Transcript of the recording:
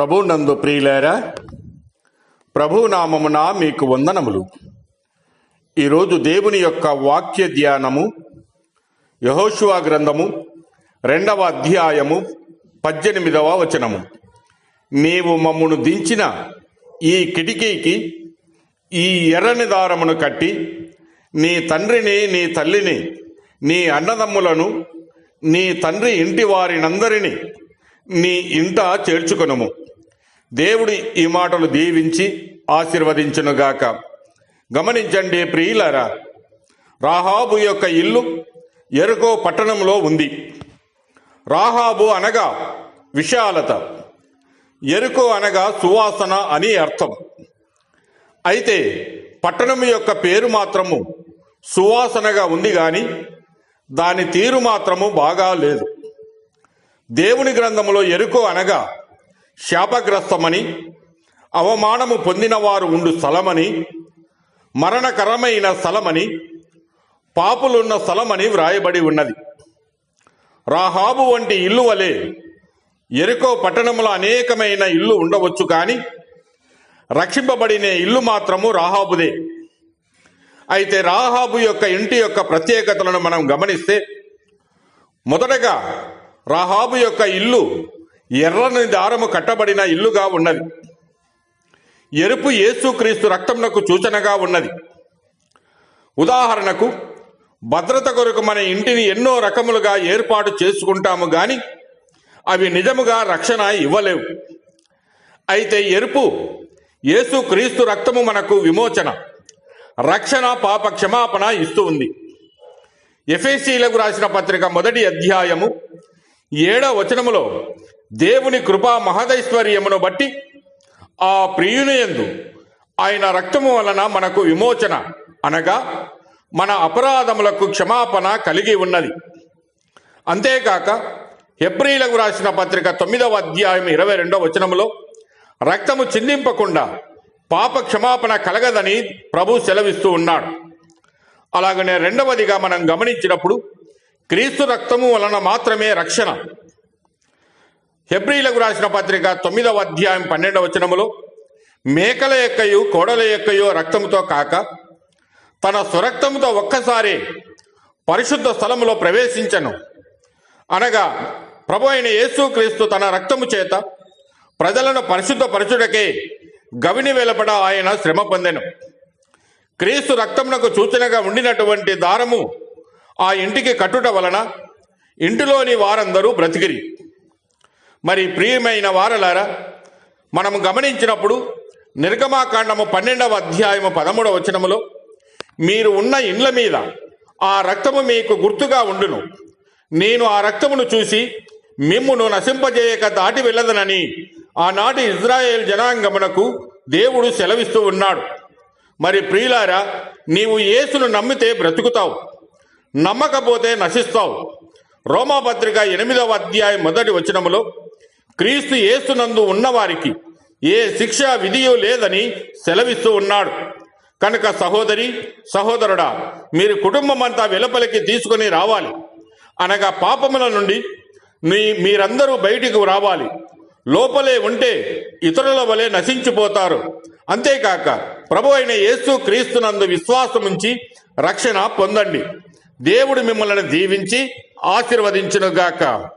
ప్రభు నందు ప్రియులేరా ప్రభు నామమున మీకు వందనములు. ఈరోజు దేవుని యొక్క వాక్య ధ్యానము యహోశువా గ్రంథము రెండవ అధ్యాయము పద్దెనిమిదవ వచనము. నీవు మమ్మును దించిన ఈ కిటికీకి ఈ ఎర్రని దారమును కట్టి నీ తండ్రిని నీ తల్లిని నీ అన్నదమ్ములను నీ తండ్రి ఇంటి వారినందరినీ నీ ఇంట చేర్చుకొనుము. దేవుడి ఈ మాటలు దీవించి ఆశీర్వదించునుగాక. గమనించండి ప్రియులరా రాహాబు యొక్క ఇల్లు ఎరుకో పట్టణంలో ఉంది. రాహాబు అనగా విశాలత ఎరుకో అనగా సువాసన అని అర్థం. అయితే పట్టణం యొక్క పేరు మాత్రము సువాసనగా ఉంది గాని దాని తీరు మాత్రము బాగా లేదు. దేవుని గ్రంథములో ఎరుకో అనగా శాపగ్రస్తమని అవమానము పొందినవారు ఉండు స్థలమని మరణకరమైన స్థలమని పాపులున్న స్థలమని వ్రాయబడి ఉన్నది. రాహాబు వంటి ఇల్లు వలె ఎరుకో పట్టణంలో అనేకమైన ఇల్లు ఉండవచ్చు కానీ రక్షింపబడిన ఇల్లు మాత్రము రాహాబుదే. అయితే రాహాబు యొక్క ఇంటి యొక్క ప్రత్యేకతలను మనం గమనిస్తే మొదటగా రాహాబు యొక్క ఇల్లు ఎర్రని దారము కట్టబడిన ఇల్లుగా ఉన్నది. ఎరుపు యేసుక్రీస్తు రక్తమునకు సూచనగా ఉన్నది. ఉదాహరణకు భద్రత కొరకు మన ఇంటిని ఎన్నో రకములుగా ఏర్పాటు చేసుకుంటాము గాని అవి నిజముగా రక్షణ ఇవ్వలేవు. అయితే ఎరుపు యేసుక్రీస్తు రక్తము మనకు విమోచన రక్షణ పాప క్షమాపణ ఇస్తూ ఉంది. ఎఫ్ఎస్సీలకు రాసిన పత్రిక మొదటి అధ్యాయము ఏడవ వచనములో దేవుని కృపా మహదైశ్వర్యమును బట్టి ఆ ప్రియునియందు ఆయన రక్తము వలన మనకు విమోచన అనగా మన అపరాధములకు క్షమాపణ కలిగి ఉన్నది. అంతేకాక హెబ్రిలకు రాసిన పత్రిక తొమ్మిదవ అధ్యాయం ఇరవై రెండవ వచనములో రక్తము చిందింపకుండా పాప క్షమాపణ కలగదని ప్రభు సెలవిస్తూ ఉన్నాడు. అలాగనే రెండవదిగా మనం గమనించినప్పుడు క్రీస్తు రక్తము వలన మాత్రమే రక్షణ హెబ్రిలకు రాసిన పత్రిక తొమ్మిదవ అధ్యాయం పన్నెండవ వచనములో మేకల యొక్కయు కోడల యొక్కయో రక్తముతో కాక తన స్వరక్తముతో ఒక్కసారి పరిశుద్ధ స్థలములో ప్రవేశించను. అనగా ప్రభు అయిన యేసుక్రీస్తు తన రక్తము చేత ప్రజలను పరిశుద్ధపరచుటకే గవిని వెలపడ ఆయన శ్రమ పొందెను. క్రీస్తు రక్తమునకు సూచనగా ఉండినటువంటి దారము ఆ ఇంటికి కట్టుట వలన ఇంటిలోని వారందరూ బ్రతికిరి. మరి ప్రియమైన వారలారా మనము గమనించినప్పుడు నిర్గమాకాండము పన్నెండవ అధ్యాయము పదమూడవ వచనములో మీరు ఉన్న ఇండ్ల మీద ఆ రక్తము మీకు గుర్తుగా ఉండును. నేను ఆ రక్తమును చూసి మిమ్మును నశింపజేయక దాటి వెళ్ళదనని ఆనాటి ఇజ్రాయేల్ జనాంగమునకు దేవుడు సెలవిస్తూ ఉన్నాడు. మరి ప్రియులారా నీవు యేసును నమ్మితే బ్రతుకుతావు నమ్మకపోతే నశిస్తావు. రోమాపత్రిక ఎనిమిదవ అధ్యాయం మొదటి వచనములో క్రీస్తు యేసునందు ఉన్నవారికి ఏ శిక్ష విధియో లేదని సెలవిస్తూ ఉన్నాడు. కనుక సహోదరి సహోదరుడా మీరు కుటుంబం అంతా వెలుపలికి తీసుకొని రావాలి. అనగా పాపముల నుండి మీ మీరందరూ బయటికి రావాలి. లోపలే ఉంటే ఇతరుల వలె నశించిపోతారు. అంతేకాక ప్రభు అయిన యేసు క్రీస్తునందు విశ్వాసముంచి రక్షణ పొందండి. దేవుడు మిమ్మల్ని దీవించి ఆశీర్వదించునుగాక.